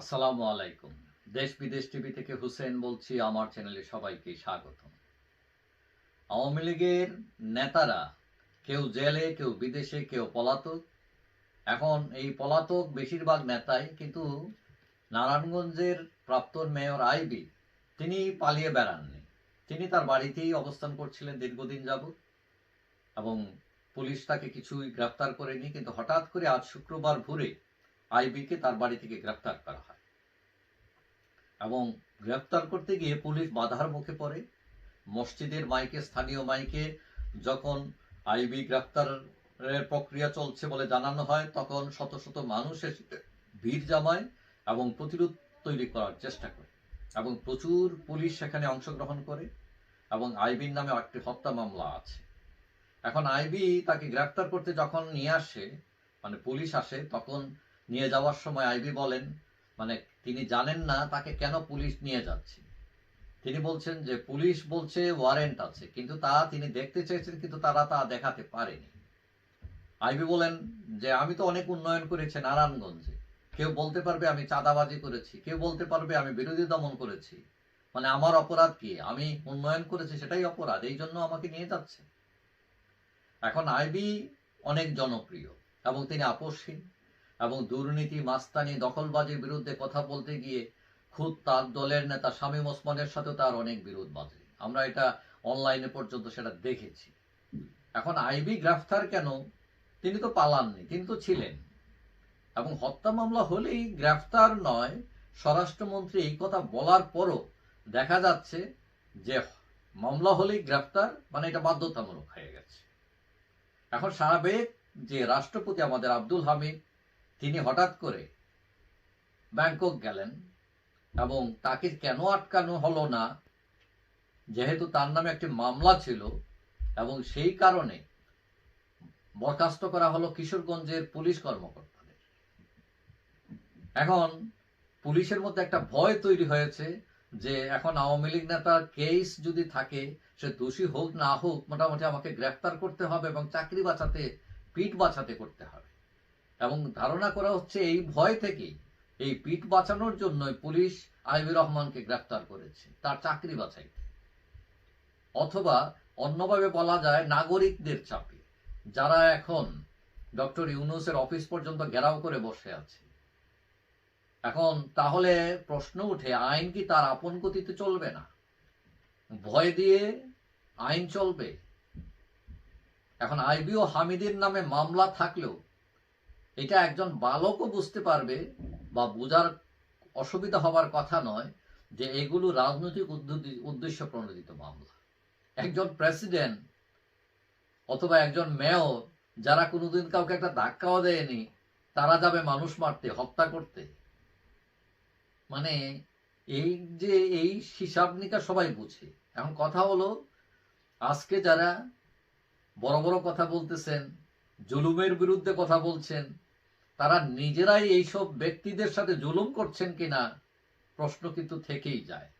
আসসালামু আলাইকুম। দেশ বিদেশ টিভি থেকে হুসেন বলছি, আমার চ্যানেলে সবাইকে স্বাগত আওয়ামী লীগের নেতারা কেউ জেলে, কেউ বিদেশে, কেউ পলাতক। এখন এই পলাতক বেশিরভাগ নেতাই কিন্তু নারায়ণগঞ্জের প্রাক্তন মেয়র আইবি, তিনি পালিয়ে বেড়াননি। তিনি তার বাড়িতেই অবস্থান করছিলেন দীর্ঘদিন যাবৎ এবং পুলিশ তাকে কিছুই গ্রেফতার করেনি, কিন্তু হঠাৎ করে আজ শুক্রবার ভোরে আইবিকে তার বাড়ি থেকে গ্রেফতার করা হয়। এবং গ্রেফতার করতে গিয়ে পুলিশ বাধার মুখে পড়ে। মসজিদের মাইকে, স্থানীয় মাইকে যখন আইবি গ্রেফতারের প্রক্রিয়া চলছে বলে জানানো হয়, তখন শত শত মানুষ ভিড় জমায় এবং প্রতিরোধ তৈরি করার চেষ্টা করে এবং প্রচুর পুলিশ সেখানে অংশগ্রহণ করে এবং আইবির নামে একটি হত্যা মামলা আছে। এখন আইবি তাকে গ্রেফতার করতে যখন নিয়ে আসে মানে পুলিশ আসে, তখন নিয়ে যাওয়ার সময় আইবি বলেন মানে তিনি জানেন না তাকে কেন পুলিশ নিয়ে যাচ্ছে। তিনি বলছেন যে পুলিশ বলছে ওয়ারেন্ট আছে, কিন্তু তা তিনি দেখতে চেয়েছেন, কিন্তু তারা তা দেখাতে পারেনি। আইবি বলেন যে আমি তো অনেক উন্নয়ন করেছি নারায়ণগঞ্জে। কেউ বলতে পারবে আমি চাঁদাবাজি করেছি, কেউ বলতে পারবে আমি বিরোধী দমন করেছি। মানে আমার অপরাধ কি? আমি উন্নয়ন করেছি, সেটাই অপরাধ, এই জন্য আমাকে নিয়ে যাচ্ছে। এখন আইবি অনেক জনপ্রিয় এবং তিনি আপোষহীন। এবং দুর্নীতি, মাস্তানি, দখলবাজির বিরুদ্ধে কথা বলতে গিয়ে খুদ তার দলের নেতা শামীম ওসমানের সাথে তার অনেক বিরোধ বাজে আমরা এটা অনলাইনে পর্যন্ত সেটা দেখেছি। এখন আইবি গ্রেফতার কেন? তিনি তো পালাননি, তিনি তো ছিলেন। এবং হত্যা মামলা হলেই গ্রেফতার নয়, স্বরাষ্ট্রমন্ত্রী এই কথা বলার পরও দেখা যাচ্ছে যে মামলা হলেই গ্রেফতার মানে এটা বাধ্যতামূলক হয়ে গেছে। এখন সাবেক যে রাষ্ট্রপতি আমাদের আব্দুল হামিদ তিনি হঠাৎ করে ব্যাংকক গেলেন এবং তাকে কেন আটকানো হলো না? যেহেতু তার নামে একটি মামলা ছিল এবং সেই কারণে বরখাস্ত করা হলো কিশোরগঞ্জের পুলিশ কর্মকর্তাদের। এখন পুলিশের মধ্যে একটা ভয় তৈরি হয়েছে যে এখন আওয়ামী লীগ নেতার কেস যদি থাকে, সে দোষী হোক না হোক, মোটামুটি আমাকে গ্রেফতার করতে হবে এবং চাকরি বাঁচাতে, পিঠ বাঁচাতে করতে হবে। এবং ধারণা করা হচ্ছে এই ভয় থেকেই এই পিঠ বাঁচানোর জন্যই পুলিশ আইবি রহমানকে গ্রেফতার করেছে, তার চাকরি বাঁচাইতে অথবা অন্যভাবে বলা যায় নাগরিকদের চাপে, যারা এখন ডক্টর ইউনুসের অফিস পর্যন্ত ঘেরাও করে বসে আছে। এখন তাহলে প্রশ্ন উঠে, আইন কি তার আপন গতিতে চলবে না? ভয় দিয়ে আইন চলবে? এখন আইবি ও হামিদের নামে মামলা থাকলেও এটা একজন বালকও বুঝতে পারবে বা বোঝার অসুবিধা হবার কথা নয় যে এগুলো রাজনৈতিক উদ্দেশ্য প্রণোদিত মামলা। একজন প্রেসিডেন্ট অথবা একজন মেয়র যারা কোনোদিন কাউকে একটা ধাক্কাও দেয়নি, তারা যাবে মানুষ মারতে, হত্যা করতে। মানে এই যে এই হিসাব নিকা সবাই বুঝে। এখন কথা হলো, আজকে যারা বড় বড় কথা বলতেছেন, জুলুমের বিরুদ্ধে কথা বলছেন তারা নিজেরাই এইসব ব্যক্তিদের সাথে জুলুম করছেন কিনা প্রশ্ন কিন্তু থেকেই যায়।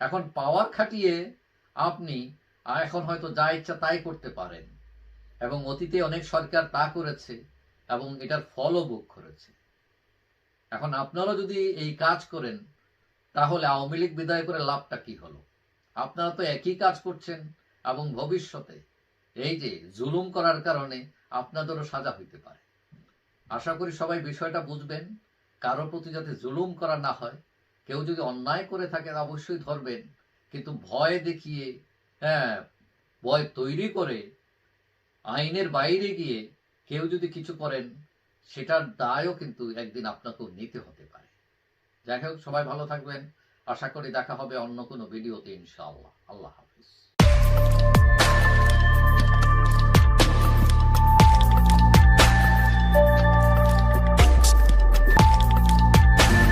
এখন পাওয়ার খাটিয়ে আপনি এখন হয়তো যা ইচ্ছা তাই করতে পারেন। এবং অতীতে অনেক সরকার তা করেছে এবং এটার ফলও ভোগ করেছে। এখন আপনারা যদি এই কাজ করেন, তাহলে আওয়ামী লীগ বিদায় করে লাভটা কি হলো? আপনারা তো একই কাজ করছেন এবং ভবিষ্যতে এই যে জুলুম করার কারণে আপনাদেরও সাজা হইতে পারে। আশা করি সবাই বিষয়টা বুঝবেন। কারও প্রতি যাতে জুলুম করা না হয়, কেউ যদি অন্যায় করে থাকেন অবশ্যই ধরবেন। কিন্তু ভয় দেখিয়ে হ্যাঁ ভয় তৈরি করে আইনের বাইরে গিয়ে কেউ যদি কিছু করেন, সেটার দায়ও কিন্তু একদিন আপনাকেও নিতে হতে পারে। যাই হোক, সবাই ভালো থাকবেন। আশা করি দেখা হবে অন্য কোনো ভিডিওতে ইনশাআল্লাহ। আল্লাহ হাফিজ।